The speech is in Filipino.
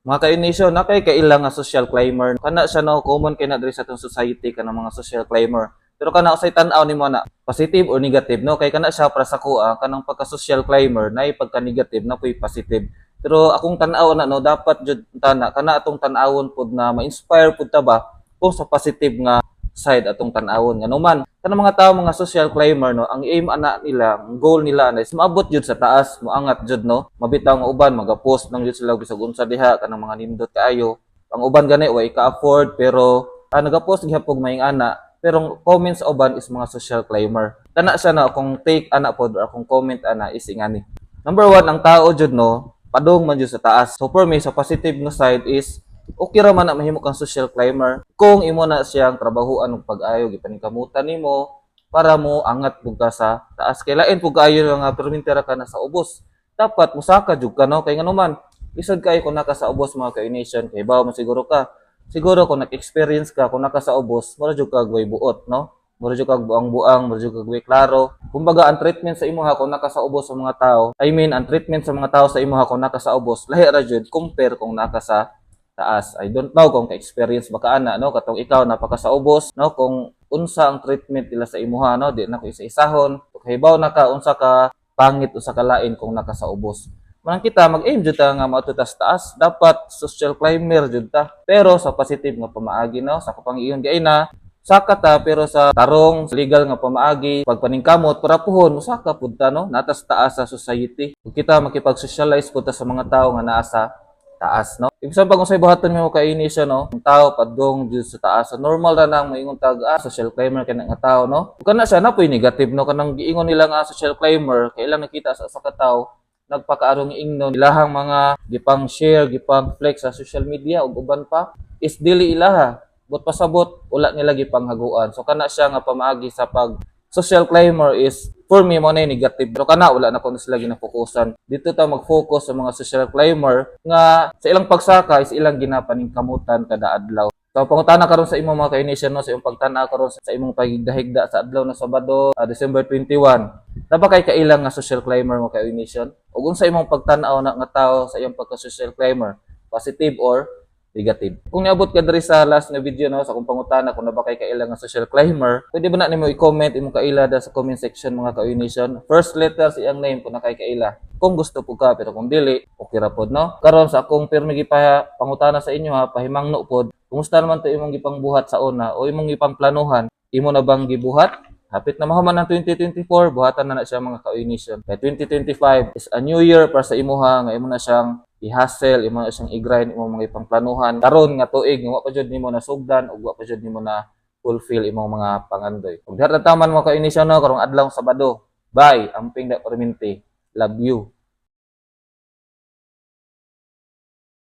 Mga ka-inisyo, na kay kailang nga social climber. Kana siya no, common kay na diri sa atong society kanang mga social climber. Pero kana usay tan-aw nimo na positive or negative no kay kana siya para sa kuha kanang pagka social climber na pagka negative na puy positive. Pero akong tan-aw na no dapat jud tana kana atong tan-awon pud na ma-inspire pud ta ba kung sa positive nga side atong tan-awon. Nga numan kanang mga tao mga social climber no ang aim ana nila ang goal nila na is maabot jud sa taas moangat jud no. Mabitaw nga uban magapost nang jud sila bisag unsa diha kanang mga nindot kaayo. Ang uban gani way ka-afford pero ah, nagapost gihapon may ana pero comments uban is mga social climber. Tana siya na kung take ana pod or kung comment ana is ingani. Number one ang tao jud no padung man jud sa taas. So for me sa positive nga side is okay ra man na mahimo kang social climber. Kung imo na siyang trabahoan og pag-ayo gipaningkamutan nimo para mo angat pug ka sa taas. Kay lain pug kaayo nga permintera ka na sa ubos. Dapat musaka jud ka no? Kay nganuman isod kayo kung naka sa ubos mga ka-nation kay bawo man siguro ka siguro kung nag-experience ka kung naka sa ubos mura jud ka way buot no? Mura jud kag buang-buang mura jud kag way klaro. Kumbaga ang treatment sa imo ha kung naka sa ubos sa mga tao I mean ang treatment sa mga tao sa imo ha kung naka sa ubos lahi ra jud compare kung naka sa taas. I don't know kung ka-experience ba ka ana no? Katong ikaw napaka sa no? Kung unsa ang treatment nila sa imuha no? Di na ko isa-isahon. Kahibaw na ka unsa ka pangit usa ka lain kung naka sa ubos. Manang kita mag-aim jud ta nga mauto ta sa taas. Dapat social climber jud ta. Pero sa positive nga pamaagi no? Sa kapangiyon di ay na saka ta pero sa tarong legal nga pamaagi pagpaningkamot para puhon usaka pud ta no? Natas taas sa society. Kung kita makipag-socialize pud sa mga tawo nga naa sa taas no? Ibig sabihin pag usay buhaton mo kaini siya no? Ang tao padung jud sa taas. So normal ra nang moingon tag ah, social climber kana nga tao no? Siya na poy negative no? Kanang giingon nila nga social climber kay ilang nakita sa usa ka tawo nagpakaarong ingnon ilahang mga gipang share gipang flex sa social media ug uban pa is dili ilaha. But pasabot wala nila gipang haguan so kana siya nga pamaagi sa pag social climber is for me mo na negative. Pero kana wala na ko sila ginafokusan. Dito ta mag-focus sa mga social climber nga sa ilang pagsaka is ilang ginapaningkamutan kada adlaw. So pangutana karon sa imong mga ka-initial no sa imong pagtana karon sa imong pagigdahigda sa adlaw na Sabado, ah, December 21. Dapat kay kailang nga social climber mo ka-initial ug unsa imong pagtan-aw na nga tao sa iyong pagka-social climber, positive or negative. Kung niabot ka diri sa last na video no sa kung pangutana kung naba kay kaila social climber, pwede ba na nimo i-comment imong kaila da sa comment section mga ka-nation. First letter sa iyang name kung nakay kaila. Kung gusto po ka pero kung dili, okay ra pod no. Karon sa akong pirmi gipa pangutana sa inyo ha, pahimangno pod. Kumusta naman to imong gipang buhat sa una o imong gipang planuhan? Imo na bang gibuhat? Hapit na mahuman ng 2024, buhatan na na siya mga ka-nation. Kaya 2025 is a new year para sa imuha nga imo na siyang i-hustle, imo siyang i-grind, imo mga ipang planuhan. Karon nga tuig, wa pa jud nimo na sugdan ug wa pa jud nimo na fulfill imong mga pangandoy. Ug diha taman mo ka-nation no karong adlaw Sabado. Bye, amping da perminti. Love you.